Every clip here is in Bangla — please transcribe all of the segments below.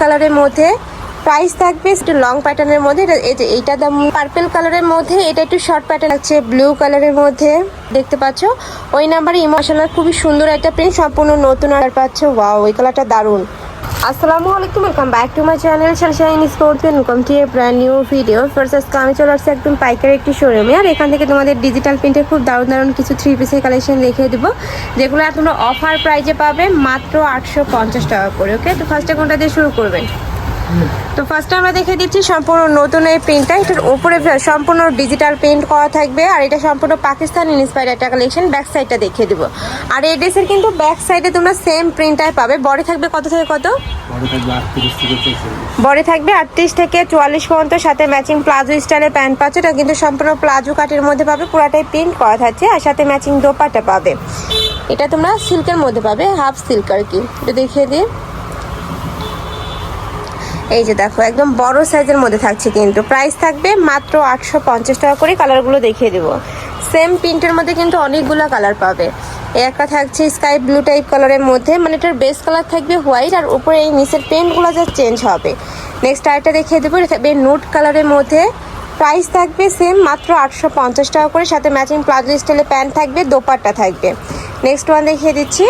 কালারের মধ্যে প্রাইস থাকবে একটু লং প্যাটার্নের মধ্যে। এইটা দাম পার্পেল কালারের মধ্যে, এটা একটু শর্ট প্যাটার্ন আছে ব্লু কালারের মধ্যে। দেখতে পাচ্ছ? ওই নাম্বারে ইমোশনাল খুবই সুন্দর একটা প্রিন্ট সম্পূর্ণ নতুন আর পাচ্ছ। ওয়াও ওই কালারটা দারুণ। আসসালামু আলাইকুম welcome back to my channel শালশাইন sports and welcome to a brand new video first আমি চলে আসছি একদম পাইকারি একটি শোরুমে আর এখান থেকে তোমাদের ডিজিটাল প্রিন্টের খুব দারুণ দারুণ কিছু থ্রি পিসের কালেকশন দেখিয়ে দেবো, যেগুলো তোমরা অফার প্রাইজে পাবে মাত্র আটশো পঞ্চাশ টাকা করে ওকে তো ফার্স্টে কোনটা দিয়ে শুরু করবেন? তো ফার্স্টে আমরা দেখে দিচ্ছি সম্পূর্ণ নতুন এই প্রিন্টটা এটার উপরে সম্পূর্ণ ডিজিটাল প্রিন্ট করা থাকবে। আর এটা সম্পূর্ণ পাকিস্তান ইন্সপায়ার একটা কালেকশন ব্যাক সাইডটা দেখিয়ে দেবো। আর এই ড্রেসের কিন্তু ব্যাক সাইডে তোমরা সেম প্রিন্টটাই পাবে। বডি থাকবে কত থেকে কত? বড় থাকবে আটত্রিশ থেকে চুয়াল্লিশ পর্যন্ত। সাথে ম্যাচিং প্লাজো স্টাইলের প্যান্ট পাচ্ছে। এটা কিন্তু সম্পূর্ণ প্লাজো কাটের মধ্যে পাবে। পুরাটাই প্রিন্ট করা থাকছে। আর সাথে ম্যাচিং দোপাটা পাবে। এটা তোমরা সিল্কের মধ্যে পাবে। হাফ সিল্ক আর কি। এটা দেখিয়ে দিই। এই যে দেখো, একদম বড় সাইজের মধ্যে থাকছে কিন্তু। প্রাইস থাকবে মাত্র আটশো পঞ্চাশ টাকা করে কালারগুলো দেখিয়ে দেবো। সেম প্রিন্টের মধ্যে কিন্তু অনেকগুলো কালার পাবে। একটা থাকছে স্কাই ব্লু টাইপ কালারের মধ্যে। মানে এটার বেস কালার থাকবে হোয়াইট আর উপরে এই নিচের পেন্টগুলো যা চেঞ্জ হবে। নেক্সট আরেকটা দেখিয়ে দেবো, এটা থাকবে নুট কালারের মধ্যে। প্রাইস থাকবে সেম মাত্র আটশো পঞ্চাশ টাকা করে। সাথে ম্যাচিং প্লাজো স্টাইলের প্যান্ট থাকবে, দোপাট্টা থাকবে। নেক্সট ওয়ান দেখিয়ে দিচ্ছি।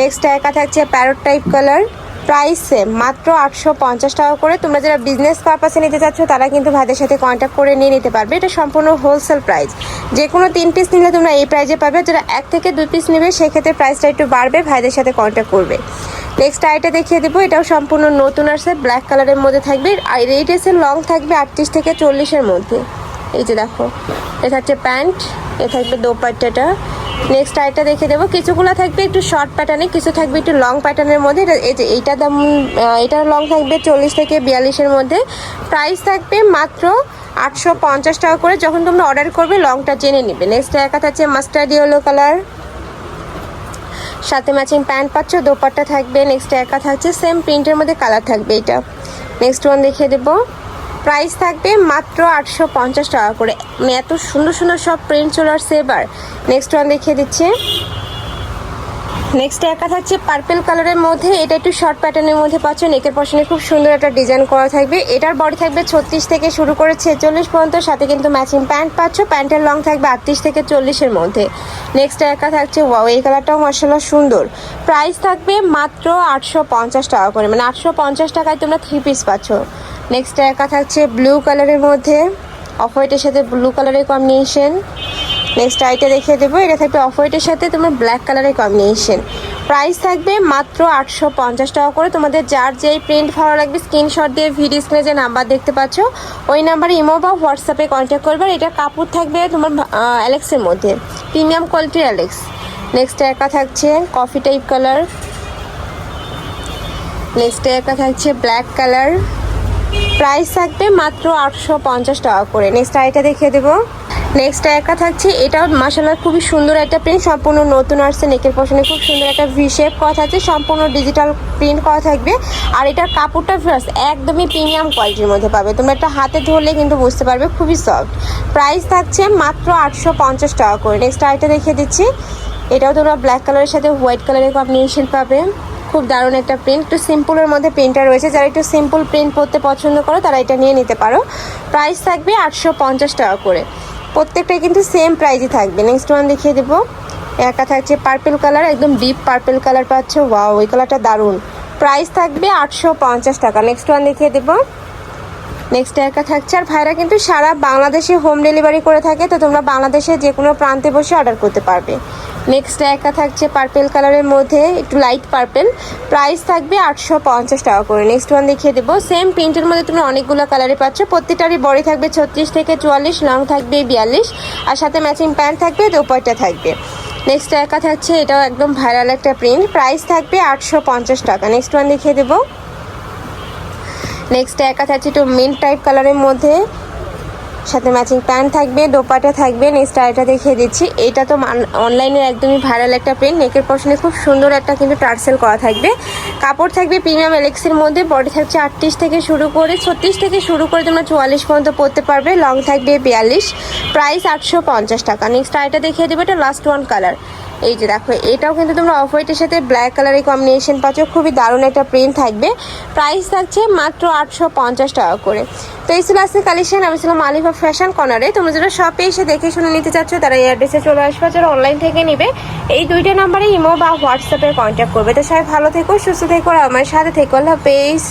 নেক্সট একা থাকছে parrot type colour price same মাত্র আটশো পঞ্চাশ টাকা করে। তোমরা যারা বিজনেস পারপাসে নিতে চাচ্ছ, তারা কিন্তু ভাইদের সাথে কন্ট্যাক্ট করে নিয়ে নিতে পারবে। এটা সম্পূর্ণ হোলসেল প্রাইস যে কোনো তিন পিস নিলে তোমরা এই প্রাইজে পাবে। যারা এক থেকে দুই পিস নেবে, সেক্ষেত্রে প্রাইসটা একটু বাড়বে, ভাইদের সাথে কন্ট্যাক্ট করবে। নেক্সট আইটা দেখিয়ে দেবো। এটাও সম্পূর্ণ নতুন আসছে ব্ল্যাক কালারের মধ্যে থাকবে। আর এই ড্রেসের লং থাকবে আটত্রিশ থেকে চল্লিশের মধ্যে। এই যে দেখো, এটা হচ্ছে প্যান্ট। এ থাকবে দোপাট্টাটা। নেক্সট আইটা দেখে দেবো। কিছুগুলো থাকবে একটু শর্ট প্যাটার্নে কিছু থাকবে একটু লং প্যাটার্নের মধ্যে। এটা- দাম এটার লং থাকবে চল্লিশ থেকে বিয়াল্লিশের মধ্যে। প্রাইস থাকবে মাত্র আটশো পঞ্চাশ টাকা করে। যখন তোমরা অর্ডার করবে লংটা জেনে নেবে। নেক্সট একা থাকছে মাস্টার্ড ইয়েলো কালার সাথে ম্যাচিং প্যান্ট পাচ্ছ, দোপাট্টা থাকবে। নেক্সট একা থাকছে সেম প্রিন্টের মধ্যে কালার থাকবে এটা। নেক্সট ওয়ান দেখিয়ে দেবো। প্রাইস থাকবে মাত্র আটশো পঞ্চাশ টাকা করে। মানে এত সুন্দর সুন্দর সব প্রিন্ট চলে আসছে এবার। নেক্সট ওয়ান দেখিয়ে দিচ্ছে। নেক্সট একা থাকছে পার্পেল কালারের মধ্যে। এটা একটু শর্ট প্যাটার্নের মধ্যে পাচ্ছ। নেকের পশনে খুব সুন্দর একটা ডিজাইন করা থাকবে। এটার বডি থাকবে ছত্রিশ থেকে শুরু করে ছেচল্লিশ পর্যন্ত। সাথে কিন্তু ম্যাচিং প্যান্ট পাচ্ছ। প্যান্টের লং থাকবে আটত্রিশ থেকে চল্লিশের মধ্যে। নেক্সট একা থাকছে ওয়াও এই কালারটাও মার্শাল্লাহ সুন্দর। প্রাইস থাকবে মাত্র আটশো পঞ্চাশ টাকা করে। মানে আটশো পঞ্চাশ টাকায় তোমরা থ্রি পিস পাচ্ছ। নেক্সট একা থাকছে ব্লু কালারের মধ্যে। অফ হোয়াইটের সাথে ব্লু কালারের কম্বিনেশন নেক্সট আইটা দেখিয়ে দেবো, এটা থাকবে অফ হোয়াইটের সাথে তোমার ব্ল্যাক কালারের কম্বিনেশন প্রাইস থাকবে মাত্র আটশো পঞ্চাশ টাকা করে। তোমাদের যার যেই প্রিন্ট ভালো লাগবে স্ক্রিনশট দিয়ে ভিডিও স্ক্রিনে যে নাম্বার দেখতে পাচ্ছ, ওই নাম্বারে ইমো বা হোয়াটসঅ্যাপে কন্ট্যাক্ট করবে। এটা কাপড় থাকবে তোমার অ্যালেক্সের মধ্যে। প্রিমিয়াম কোয়ালিটির অ্যালেক্স নেক্সট একা থাকছে কফি টাইপ কালার নেক্সট একা থাকছে ব্ল্যাক কালার প্রাইস থাকবে মাত্র আটশো পঞ্চাশ টাকা করে। নেক্সট আইটা দেখিয়ে দেবো। নেক্সট একা থাকছে। এটাও মাসাল্লাহ খুবই সুন্দর একটা প্রিন্ট সম্পূর্ণ নতুন আসছে নেকের পশনে খুব সুন্দর একটা ভি শেপ করা থাকছে, সম্পূর্ণ ডিজিটাল প্রিন্ট করা থাকবে। আর এটার কাপড়টা ফ্রেশ একদমই প্রিমিয়াম কোয়ালিটির মধ্যে পাবে। তোমরা একটা হাতে ধরলে কিন্তু বুঝতে পারবে, খুবই সফট প্রাইস থাকছে মাত্র আটশো পঞ্চাশ টাকা করে। নেক্সট আইটা দেখিয়ে দিচ্ছি। এটাও তোমরা ব্ল্যাক কালারের সাথে হোয়াইট কালারের কম্বিনেশন পাবে। খুব দারুণ একটা প্রিন্ট একটু সিম্পলের মধ্যে প্রিন্টটা রয়েছে। যারা একটু সিম্পল প্রিন্ট পরতে পছন্দ করো, তারা এটা নিয়ে নিতে পারো। প্রাইস থাকবে আটশো পঞ্চাশ টাকা করে। প্রত্যেকটাই কিন্তু সেম প্রাইজই থাকবে। নেক্সট ওয়ান দেখিয়ে দেবো। একা থাকছে পার্পেল কালার একদম ডিপ পার্পেল কালার পাচ্ছ। ওয়া ওই কালারটা দারুণ। প্রাইস থাকবে আটশো পঞ্চাশ টাকা। নেক্সট ওয়ান দেখিয়ে দেবো। নেক্সট একা থাকছে। আর ভাইরা কিন্তু সারা বাংলাদেশে হোম ডেলিভারি করে থাকে, তো তোমরা বাংলাদেশে যে কোনো প্রান্তে বসে অর্ডার করতে পারবে। নেক্সট একা থাকছে পার্পেল কালারের মধ্যে, একটু লাইট পার্পেল প্রাইস থাকবে আটশো পঞ্চাশ টাকা করে। নেক্সট ওয়ান দেখিয়ে দেবো। সেম প্রিন্টের মধ্যে তুমি অনেকগুলো কালারে পাচ্ছ। প্রত্যেকটারই বডি থাকবে ছত্রিশ থেকে চুয়াল্লিশ লং থাকবে বিয়াল্লিশ। আর সাথে ম্যাচিং প্যান্ট থাকবে, দোপাট্টা থাকবে। নেক্সট একা থাকছে, এটাও একদম ভাইরাল একটা প্রিন্ট প্রাইস থাকবে আটশো পঞ্চাশ টাকা। নেক্সট ওয়ান দেখিয়ে দেবো। নেক্সট একা থাকছে একটু মিন্ট টাইপ কালারের মধ্যে সাথে ম্যাচিং প্যান্ট থাকবে, দোপাটা থাকবে নেক্সট আরেকটা দেখিয়ে দিচ্ছি। এটা তো অনলাইনের একদমই ভাইরাল একটা প্রিন্ট নেকের পশনে খুব সুন্দর একটা কিন্তু টার্সেল করা থাকবে। কাপড় থাকবে প্রিমিয়াম এলেক্সের মধ্যে বডি থাকছে আটত্রিশ থেকে শুরু করে ছত্রিশ থেকে শুরু করে তোমরা চুয়াল্লিশ পর্যন্ত পরতে পারবে লং থাকবে বিয়াল্লিশ। প্রাইস আটশো পঞ্চাশ টাকা। নেক্সট আরেকটা দেখিয়ে দেবো, এটা লাস্ট ওয়ান কালার এই যে দেখো, এটাও কিন্তু তোমরা অফ হোয়াইটের সাথে ব্ল্যাক কালারের কম্বিনেশন পাচ্ছ। খুবই দারুণ একটা প্রিন্ট থাকবে। প্রাইস থাকছে মাত্র আটশো পঞ্চাশ টাকা করে। তো এই ছিল আজকে কালেকশন আমি ছিলাম আলিফা ফ্যাশন কর্নারে তোমরা যারা শপে এসে দেখে শুনে নিতে চাচ্ছ, তারা এই অ্যাড্রেসে চলে আসবে। যারা অনলাইন থেকে নিবে, এই দুইটা নাম্বারে ইমো বা হোয়াটসঅ্যাপে কন্ট্যাক্ট করবে। তো সবাই ভালো থেকো, সুস্থ থেকো, আর আমার সাথে থেকো। আল্লাহ হাফেজ।